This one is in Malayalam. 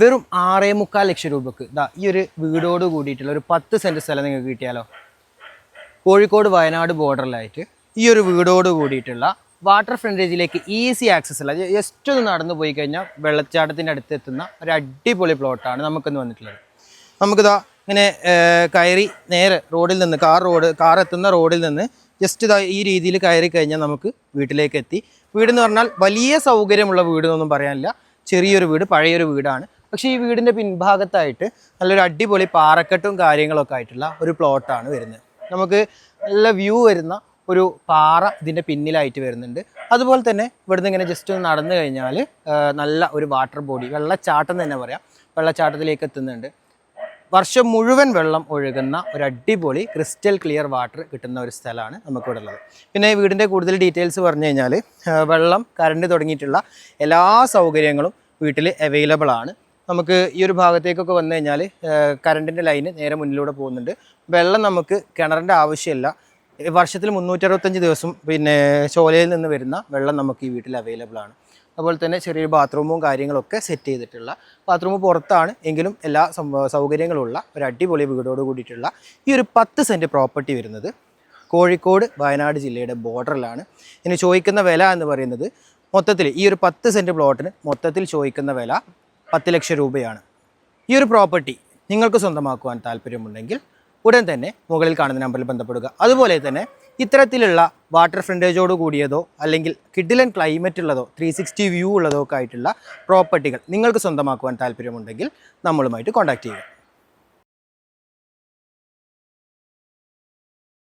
വെറും ആറേ മുക്കാൽ ലക്ഷം രൂപക്ക്. ഇതാ ഈ ഒരു വീടോട് കൂടിയിട്ടുള്ള ഒരു പത്ത് സെന്റ് സ്ഥലം നിങ്ങൾക്ക് കിട്ടിയാലോ? കോഴിക്കോട് വയനാട് ബോർഡറിലായിട്ട് ഈ ഒരു വീടോട് കൂടിയിട്ടുള്ള വാട്ടർ ഫ്രണ്ടേജിലേക്ക് ഈസി ആക്സസ് ഉള്ള ജസ്റ്റ് ഒന്ന് നടന്നു പോയി കഴിഞ്ഞാൽ വെള്ളച്ചാട്ടത്തിന്റെ അടുത്ത് എത്തുന്ന ഒരു അടിപൊളി പ്ലോട്ടാണ് നമുക്കിന്ന് വന്നിട്ടുള്ളത്. നമുക്കിതാ ഇങ്ങനെ കയറി നേരെ റോഡിൽ നിന്ന് കാർ റോഡ് കാർ എത്തുന്ന റോഡിൽ നിന്ന് ജസ്റ്റ് ഇതാ ഈ രീതിയിൽ കയറി കഴിഞ്ഞാൽ നമുക്ക് വീട്ടിലേക്ക് എത്തി. വീടെന്ന് പറഞ്ഞാൽ വലിയ സൗകര്യമുള്ള വീട് എന്നൊന്നും പറയാനില്ല. ചെറിയൊരു വീട് പഴയൊരു വീടാണ്. പക്ഷേ ഈ വീടിന്റെ പിൻഭാഗത്തായിട്ട് നല്ലൊരു അടിപൊളി പാറക്കെട്ടും കാര്യങ്ങളൊക്കെ ആയിട്ടുള്ള ഒരു പ്ലോട്ടാണ് വരുന്നത്. നമുക്ക് നല്ല വ്യൂ വരുന്ന ഒരു പാറ ഇതിന്റെ പിന്നിലായിട്ട് വരുന്നുണ്ട്. അതുപോലെ തന്നെ ഇവിടുന്ന് ഇങ്ങനെ ജസ്റ്റ് ഒന്ന് നടന്നു കഴിഞ്ഞാൽ നല്ല ഒരു വാട്ടർ ബോഡി വെള്ളച്ചാട്ടം തന്നെ പറയാം. വെള്ളച്ചാട്ടത്തിലേക്ക് എത്തുന്നുണ്ട്. വർഷം മുഴുവൻ വെള്ളം ഒഴുകുന്ന ഒരു അടിപൊളി ക്രിസ്റ്റൽ ക്ലിയർ വാട്ടർ കിട്ടുന്ന ഒരു സ്ഥലമാണ് നമുക്കിവിടെ ഉള്ളത് പിന്നെ വീടിന്റെ കൂടുതൽ ഡീറ്റെയിൽസ് പറഞ്ഞു കഴിഞ്ഞാൽ വെള്ളം കറണ്ട് തുടങ്ങിയിട്ടുള്ള എല്ലാ സൗകര്യങ്ങളും വീട്ടിൽ അവൈലബിൾ ആണ്. നമുക്ക് ഈ ഒരു ഭാഗത്തേക്കൊക്കെ വന്നു കഴിഞ്ഞാൽ കറണ്ടിന്റെ ലൈന് നേരെ മുന്നിലൂടെ പോകുന്നുണ്ട്. വെള്ളം നമുക്ക് കിണറിന്റെ ആവശ്യമില്ല. വർഷത്തിൽ മുന്നൂറ്ററുപത്തഞ്ച് ദിവസം പിന്നെ ചോലയിൽ നിന്ന് വരുന്ന വെള്ളം നമുക്ക് ഈ വീട്ടിൽ അവൈലബിൾ ആണ്. അതുപോലെ തന്നെ ചെറിയൊരു ബാത്റൂമും കാര്യങ്ങളൊക്കെ സെറ്റ് ചെയ്തിട്ടുള്ള ബാത്റൂം പുറത്താണ് എങ്കിലും എല്ലാ സൗകര്യങ്ങളുള്ള ഒരു അടിപൊളി വീടോട് കൂടിയിട്ടുള്ള ഈ ഒരു പത്ത് സെന്റ് പ്രോപ്പർട്ടി വരുന്നത് കോഴിക്കോട് വയനാട് ജില്ലയുടെ ബോർഡറിലാണ് ഇനി ചോദിക്കുന്ന വില എന്ന് പറയുന്നത് മൊത്തത്തിൽ ഈ ഒരു പത്ത് സെന്റ് പ്ലോട്ടിന് മൊത്തത്തിൽ ചോദിക്കുന്ന വില പത്ത് ലക്ഷം രൂപയാണ്. ഈ ഒരു പ്രോപ്പർട്ടി നിങ്ങൾക്ക് സ്വന്തമാക്കുവാൻ താല്പര്യമുണ്ടെങ്കിൽ ഉടൻ തന്നെ മുകളിൽ കാണുന്ന നമ്പറിൽ ബന്ധപ്പെടുക. അതുപോലെ തന്നെ ഇത്തരത്തിലുള്ള വാട്ടർ ഫ്രണ്ടേജോട് കൂടിയതോ അല്ലെങ്കിൽ കിഡിലൻ ക്ലൈമറ്റ് ഉള്ളതോ ത്രീ സിക്സ്റ്റി വ്യൂ ഉള്ളതോ ഒക്കെ ആയിട്ടുള്ള പ്രോപ്പർട്ടികൾ നിങ്ങൾക്ക് സ്വന്തമാക്കുവാൻ താല്പര്യമുണ്ടെങ്കിൽ നമ്മളുമായിട്ട് കോൺടാക്റ്റ് ചെയ്യുക.